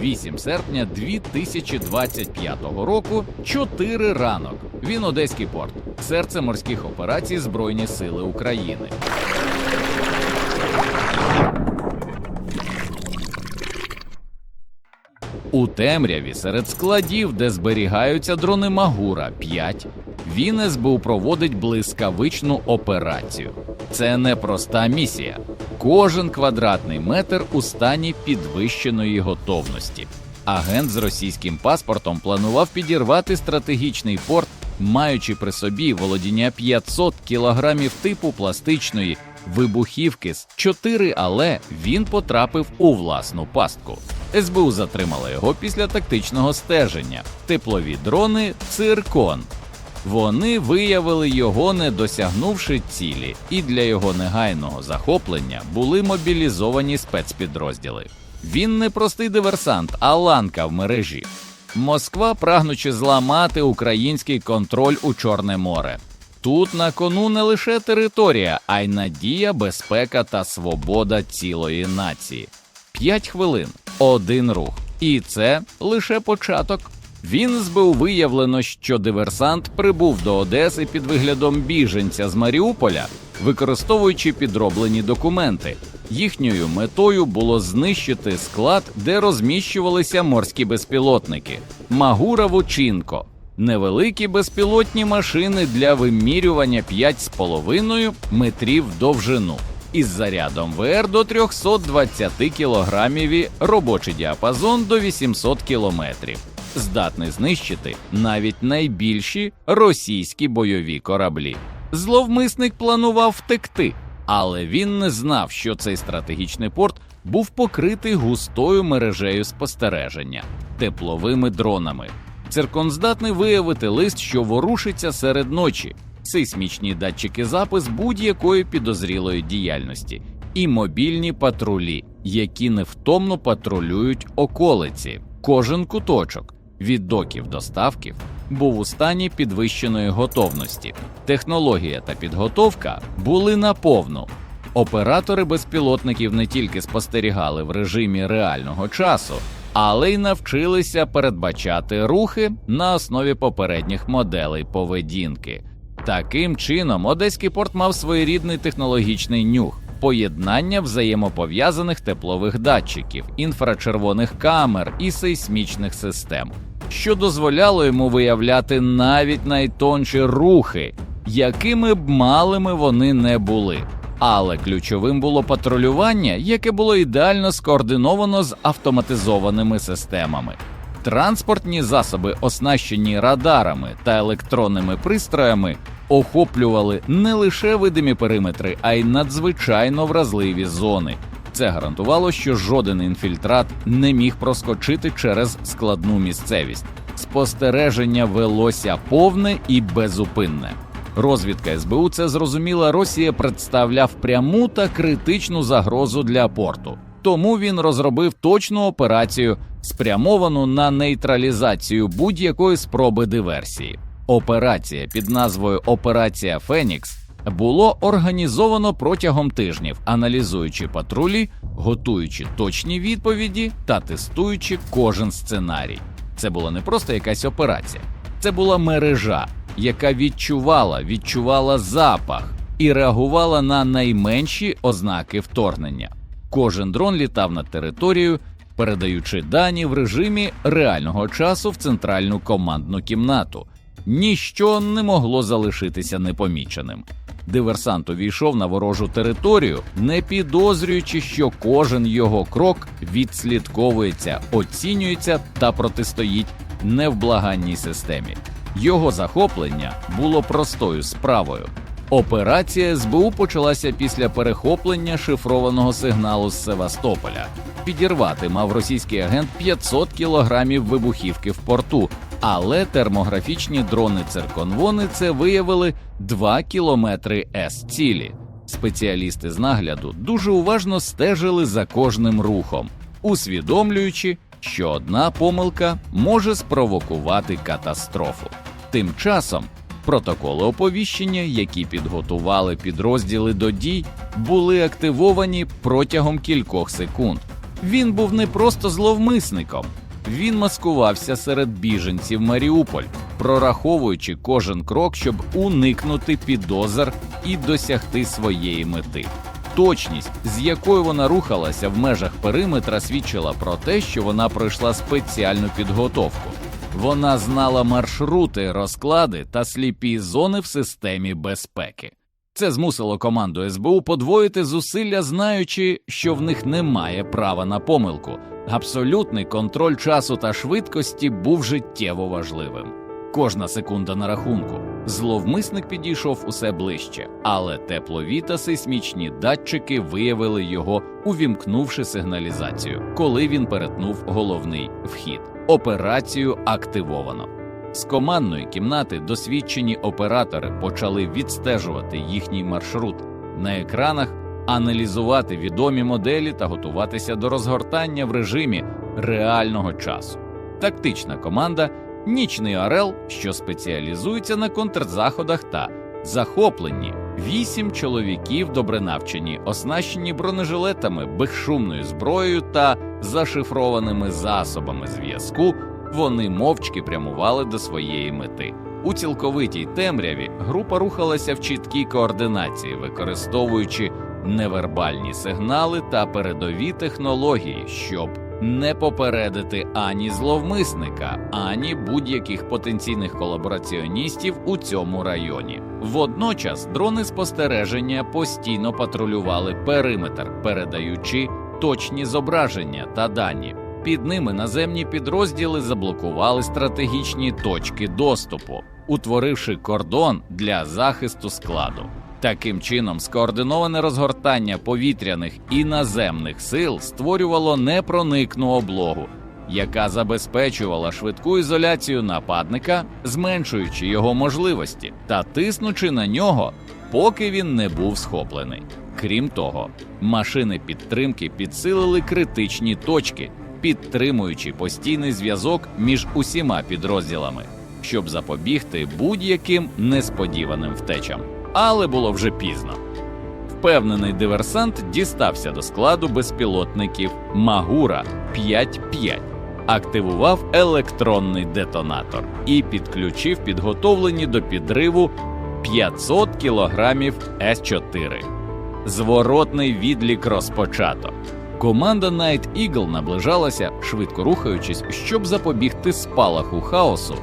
8 серпня 2025 року, 4 ранок. Він Одеський порт, серце морських операцій Збройні Сили України. У темряві серед складів, де зберігаються дрони Магура 5, він СБУ проводить блискавичну операцію. Це не проста місія. Кожен квадратний метр у стані підвищеної готовності. Агент з російським паспортом планував підірвати стратегічний порт, маючи при собі володіння 500 кілограмів типу пластичної вибухівки з 4, але він потрапив у власну пастку. СБУ затримала його після тактичного стеження. Теплові дрони циркон. Вони виявили його, не досягнувши цілі, і для його негайного захоплення були мобілізовані спецпідрозділи. Він не простий диверсант, а ланка в мережі. Москва, прагнучи зламати український контроль у Чорне море. Тут на кону не лише територія, а й надія, безпека та свобода цілої нації. П'ять хвилин, один рух. І це лише початок. Він СБУ виявлено, що диверсант прибув до Одеси під виглядом біженця з Маріуполя, використовуючи підроблені документи. Їхньою метою було знищити склад, де розміщувалися морські безпілотники Магура Вучинко. Невеликі безпілотні машини для вимірювання 5,5 метрів довжину із зарядом ВР до 320 кілограмів і робочий діапазон до 800 кілометрів. Здатний знищити навіть найбільші російські бойові кораблі. Зловмисник планував втекти, але він не знав, що цей стратегічний порт був покритий густою мережею спостереження, тепловими дронами. Циркон здатний виявити лист, що ворушиться серед ночі, сейсмічні датчики запис будь-якої підозрілої діяльності, і мобільні патрулі, які невтомно патрулюють околиці. Кожен куточок від доків до ставків був у стані підвищеної готовності. Технологія та підготовка були наповну. Оператори безпілотників не тільки спостерігали в режимі реального часу, але й навчилися передбачати рухи на основі попередніх моделей поведінки. Таким чином, Одеський порт мав своєрідний технологічний нюх. Поєднання взаємопов'язаних теплових датчиків, інфрачервоних камер і сейсмічних систем, що дозволяло йому виявляти навіть найтонші рухи, якими б малими вони не були. Але ключовим було патрулювання, яке було ідеально скоординовано з автоматизованими системами. Транспортні засоби, оснащені радарами та електронними пристроями, охоплювали не лише видимі периметри, а й надзвичайно вразливі зони. Це гарантувало, що жоден інфільтрат не міг проскочити через складну місцевість. Спостереження велося повне і безупинне. Розвідка СБУ це зрозуміла, Росія представляв пряму та критичну загрозу для порту. Тому він розробив точну операцію, спрямовану на нейтралізацію будь-якої спроби диверсії. Операція під назвою Операція Фенікс було організовано протягом тижнів, аналізуючи патрулі, готуючи точні відповіді та тестуючи кожен сценарій. Це була не просто якась операція, це була мережа, яка відчувала, відчувала запах і реагувала на найменші ознаки вторгнення. Кожен дрон літав над територією, передаючи дані в режимі реального часу в центральну командну кімнату. Ніщо не могло залишитися непоміченим. Диверсант увійшов на ворожу територію, не підозрюючи, що кожен його крок відслідковується, оцінюється та протистоїть невблаганній системі. Його захоплення було простою справою. Операція СБУ почалася після перехоплення шифрованого сигналу з Севастополя. Підірвати мав російський агент 500 кілограмів вибухівки в порту, але термографічні дрони цирконвони це виявили 2 кілометри С цілі. Спеціалісти з нагляду дуже уважно стежили за кожним рухом, усвідомлюючи, що одна помилка може спровокувати катастрофу. Тим часом протоколи оповіщення, які підготували підрозділи до дій, були активовані протягом кількох секунд. Він був не просто зловмисником, він маскувався серед біженців Маріуполь, прораховуючи кожен крок, щоб уникнути підозр і досягти своєї мети. Точність, з якою вона рухалася в межах периметра, свідчила про те, що вона пройшла спеціальну підготовку. Вона знала маршрути, розклади та сліпі зони в системі безпеки. Це змусило команду СБУ подвоїти зусилля, знаючи, що в них немає права на помилку. Абсолютний контроль часу та швидкості був життєво важливим. Кожна секунда на рахунку. Зловмисник підійшов усе ближче, але теплові та сейсмічні датчики виявили його, увімкнувши сигналізацію, коли він перетнув головний вхід. Операцію активовано. З командної кімнати досвідчені оператори почали відстежувати їхній маршрут на екранах, аналізувати відомі моделі та готуватися до розгортання в режимі реального часу. Тактична команда Нічний Орел, що спеціалізується на контрзаходах та захопленні. Вісім чоловіків добре навчені, оснащені бронежилетами, безшумною зброєю та зашифрованими засобами зв'язку. Вони мовчки прямували до своєї мети. У цілковитій темряві група рухалася в чіткій координації, використовуючи невербальні сигнали та передові технології, щоб не попередити ані зловмисника, ані будь-яких потенційних колабораціоністів у цьому районі. Водночас дрони спостереження постійно патрулювали периметр, передаючи точні зображення та дані. Під ними наземні підрозділи заблокували стратегічні точки доступу, утворивши кордон для захисту складу. Таким чином, скоординоване розгортання повітряних і наземних сил створювало непроникну облогу, яка забезпечувала швидку ізоляцію нападника, зменшуючи його можливості та тиснучи на нього, поки він не був схоплений. Крім того, машини підтримки підсилили критичні точки, підтримуючи постійний зв'язок між усіма підрозділами, щоб запобігти будь-яким несподіваним втечам. Але було вже пізно. Впевнений диверсант дістався до складу безпілотників Магура 5-5, активував електронний детонатор і підключив підготовлені до підриву 500 кілограмів С4. Зворотний відлік розпочато. Команда Night Eagle наближалася, швидко рухаючись, щоб запобігти спалаху хаосу.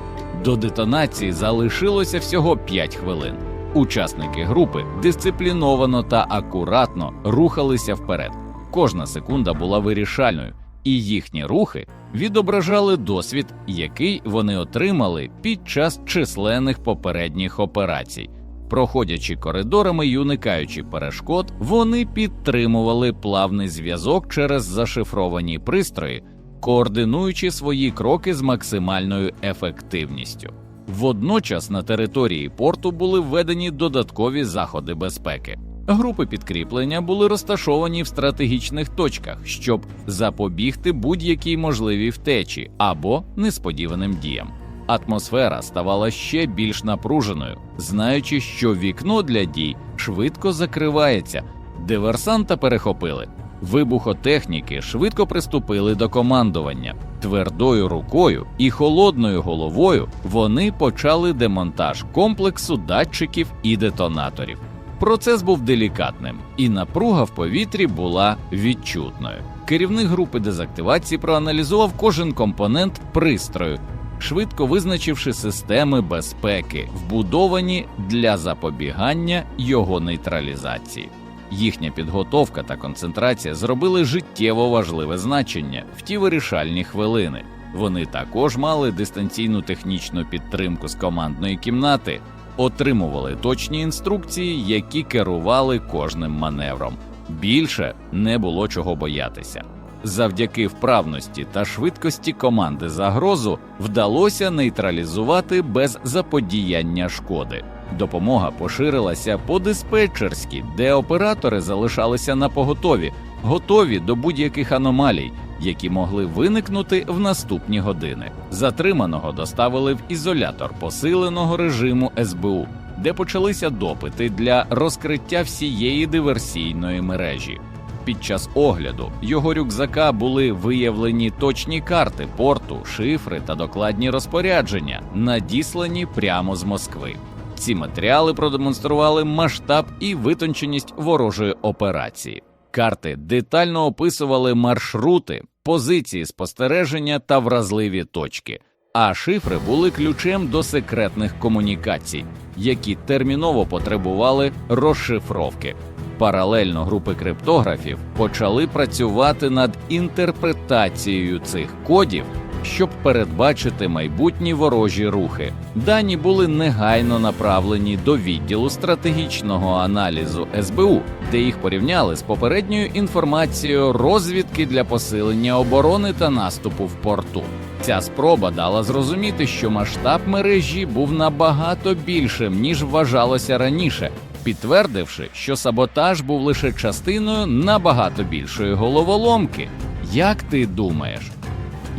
До детонації залишилося всього 5 хвилин. Учасники групи дисципліновано та акуратно рухалися вперед. Кожна секунда була вирішальною, і їхні рухи відображали досвід, який вони отримали під час численних попередніх операцій. Проходячи коридорами і уникаючи перешкод, вони підтримували плавний зв'язок через зашифровані пристрої, координуючи свої кроки з максимальною ефективністю. Водночас на території порту були введені додаткові заходи безпеки. Групи підкріплення були розташовані в стратегічних точках, щоб запобігти будь-якій можливій втечі або несподіваним діям. Атмосфера ставала ще більш напруженою, знаючи, що вікно для дій швидко закривається. Диверсанта перехопили. Вибухотехніки швидко приступили до командування. Твердою рукою і холодною головою вони почали демонтаж комплексу датчиків і детонаторів. Процес був делікатним, і напруга в повітрі була відчутною. Керівник групи дезактивації проаналізував кожен компонент пристрою, швидко визначивши системи безпеки, вбудовані для запобігання його нейтралізації. Їхня підготовка та концентрація зробили життєво важливе значення в ті вирішальні хвилини. Вони також мали дистанційну технічну підтримку з командної кімнати, отримували точні інструкції, які керували кожним маневром. Більше не було чого боятися. Завдяки вправності та швидкості команди загрозу вдалося нейтралізувати без заподіяння шкоди. Допомога поширилася по диспетчерськи, де оператори залишалися на поготові, готові до будь-яких аномалій, які могли виникнути в наступні години. Затриманого доставили в ізолятор посиленого режиму СБУ, де почалися допити для розкриття всієї диверсійної мережі. під час огляду його рюкзака були виявлені точні карти порту, шифри та докладні розпорядження, надіслані прямо з Москви. Ці матеріали продемонстрували масштаб і витонченість ворожої операції. Карти детально описували маршрути, позиції спостереження та вразливі точки. А шифри були ключем до секретних комунікацій, які терміново потребували розшифровки. Паралельно групи криптографів почали працювати над інтерпретацією цих кодів, щоб передбачити майбутні ворожі рухи. Дані були негайно направлені до відділу стратегічного аналізу СБУ, де їх порівняли з попередньою інформацією розвідки для посилення оборони та наступу в порту. Ця спроба дала зрозуміти, що масштаб мережі був набагато більшим ніж вважалося раніше, підтвердивши, що саботаж був лише частиною набагато більшої головоломки. Як ти думаєш?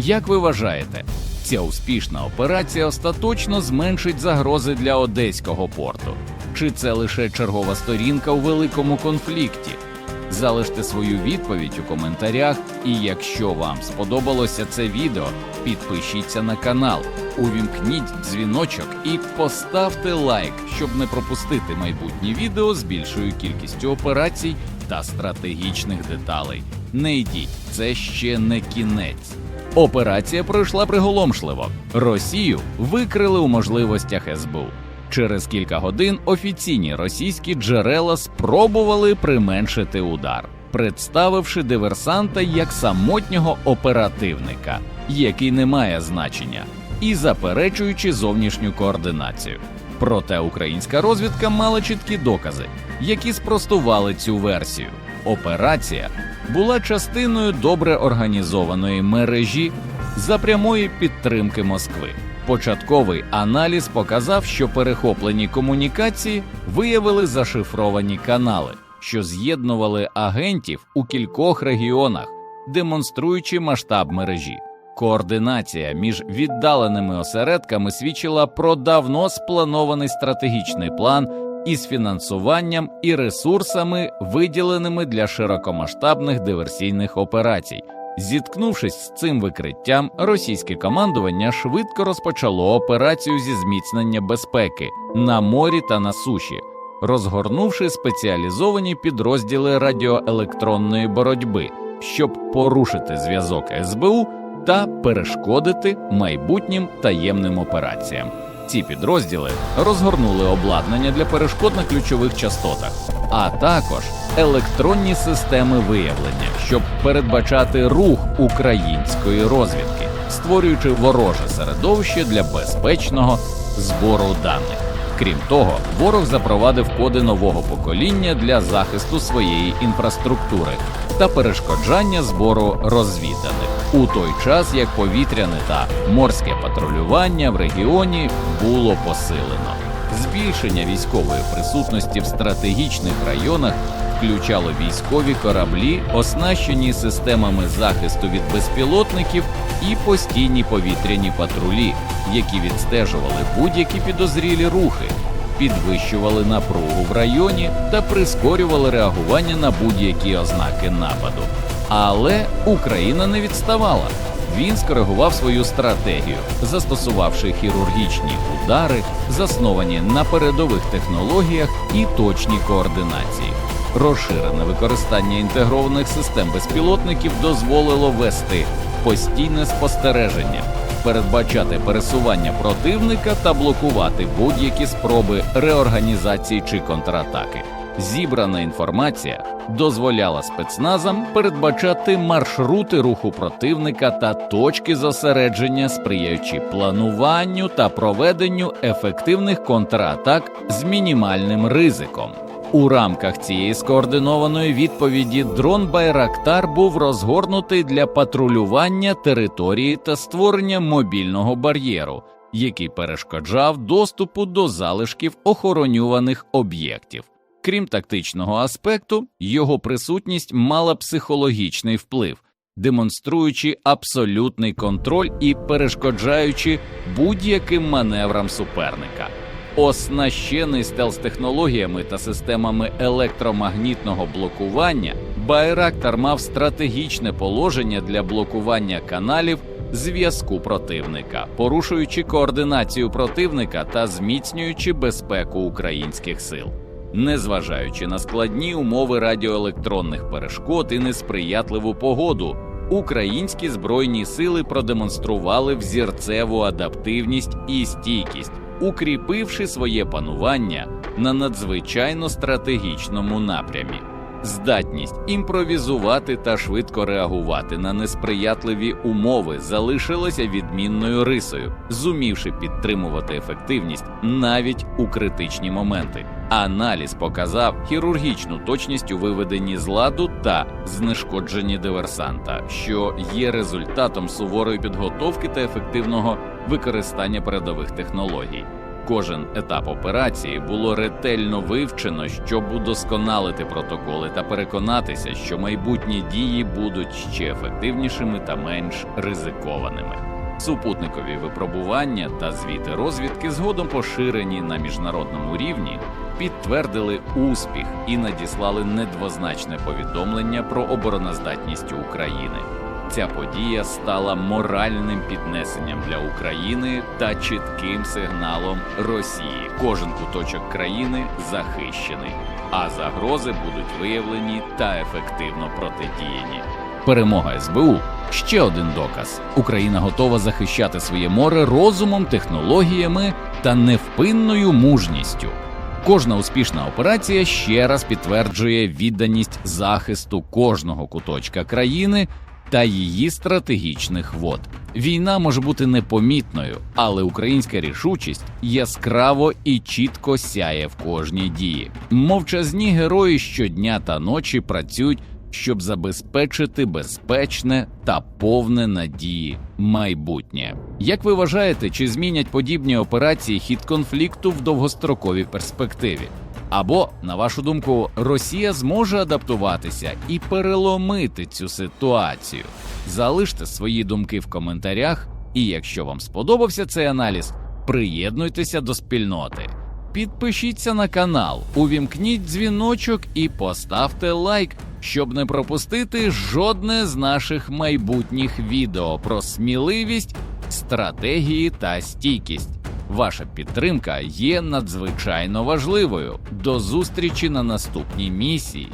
Як ви вважаєте, ця успішна операція остаточно зменшить загрози для одеського порту? Чи це лише чергова сторінка у великому конфлікті? Залиште свою відповідь у коментарях, і якщо вам сподобалося це відео, підпишіться на канал, увімкніть дзвіночок і поставте лайк, щоб не пропустити майбутні відео з більшою кількістю операцій та стратегічних деталей. Не йдіть, це ще не кінець. Операція пройшла приголомшливо. Росію викрили у можливостях СБУ. Через кілька годин офіційні російські джерела спробували применшити удар, представивши диверсанта як самотнього оперативника, який не має значення, і заперечуючи зовнішню координацію. Проте українська розвідка мала чіткі докази, які спростували цю версію. Операція була частиною добре організованої мережі за прямої підтримки Москви. Початковий аналіз показав, що перехоплені комунікації виявили зашифровані канали, що з'єднували агентів у кількох регіонах, демонструючи масштаб мережі. Координація між віддаленими осередками свідчила про давно спланований стратегічний план із фінансуванням і ресурсами, виділеними для широкомасштабних диверсійних операцій. Зіткнувшись з цим викриттям, російське командування швидко розпочало операцію зі зміцнення безпеки на морі та на суші, розгорнувши спеціалізовані підрозділи радіоелектронної боротьби, щоб порушити зв'язок СБУ та перешкодити майбутнім таємним операціям. Ці підрозділи розгорнули обладнання для перешкод на ключових частотах, а також електронні системи виявлення, щоб передбачати рух української розвідки, створюючи вороже середовище для безпечного збору даних. Крім того, ворог запровадив коди нового покоління для захисту своєї інфраструктури та перешкоджання збору розвіданих у той час, як повітряне та морське патрулювання в регіоні було посилено. Збільшення військової присутності в стратегічних районах включало військові кораблі, оснащені системами захисту від безпілотників і постійні повітряні патрулі, які відстежували будь-які підозрілі рухи, підвищували напругу в районі та прискорювали реагування на будь-які ознаки нападу. Але Україна не відставала. Він скоригував свою стратегію, застосувавши хірургічні удари, засновані на передових технологіях і точній координації. Розширене використання інтегрованих систем безпілотників дозволило вести постійне спостереження, передбачати пересування противника та блокувати будь-які спроби реорганізації чи контратаки. Зібрана інформація дозволяла спецназам передбачати маршрути руху противника та точки зосередження, сприяючи плануванню та проведенню ефективних контратак з мінімальним ризиком. У рамках цієї скоординованої відповіді дрон Байрактар був розгорнутий для патрулювання території та створення мобільного бар'єру, який перешкоджав доступу до залишків охоронюваних об'єктів. Крім тактичного аспекту, його присутність мала психологічний вплив, демонструючи абсолютний контроль і перешкоджаючи будь-яким маневрам суперника. Оснащений стелс-технологіями та системами електромагнітного блокування, Байрактар мав стратегічне положення для блокування каналів зв'язку противника, порушуючи координацію противника та зміцнюючи безпеку українських сил. Незважаючи на складні умови радіоелектронних перешкод і несприятливу погоду, українські збройні сили продемонстрували взірцеву адаптивність і стійкість, укріпивши своє панування на надзвичайно стратегічному напрямі. Здатність імпровізувати та швидко реагувати на несприятливі умови залишилася відмінною рисою, зумівши підтримувати ефективність навіть у критичні моменти. Аналіз показав хірургічну точність у виведенні з ладу та знешкодженні диверсанта, що є результатом суворої підготовки та ефективного використання передових технологій. Кожен етап операції було ретельно вивчено, щоб удосконалити протоколи та переконатися, що майбутні дії будуть ще ефективнішими та менш ризикованими. Супутникові випробування та звіти розвідки згодом поширені на міжнародному рівні, підтвердили успіх і надіслали недвозначне повідомлення про обороноздатність України. Ця подія стала моральним піднесенням для України та чітким сигналом Росії. Кожен куточок країни захищений, а загрози будуть виявлені та ефективно протидіяні. Перемога СБУ ще один доказ: Україна готова захищати своє море розумом, технологіями та невпинною мужністю. Кожна успішна операція ще раз підтверджує відданість захисту кожного куточка країни та її стратегічних вод. Війна може бути непомітною, але українська рішучість яскраво і чітко сяє в кожній дії. Мовчазні герої щодня та ночі працюють, щоб забезпечити безпечне та повне надії майбутнє. Як ви вважаєте, чи змінять подібні операції хід конфлікту в довгостроковій перспективі? Або, на вашу думку, Росія зможе адаптуватися і переломити цю ситуацію? Залиште свої думки в коментарях, і якщо вам сподобався цей аналіз, приєднуйтеся до спільноти. Підпишіться на канал, увімкніть дзвіночок і поставте лайк, щоб не пропустити жодне з наших майбутніх відео про сміливість, стратегії та стійкість. Ваша підтримка є надзвичайно важливою. До зустрічі на наступній місії.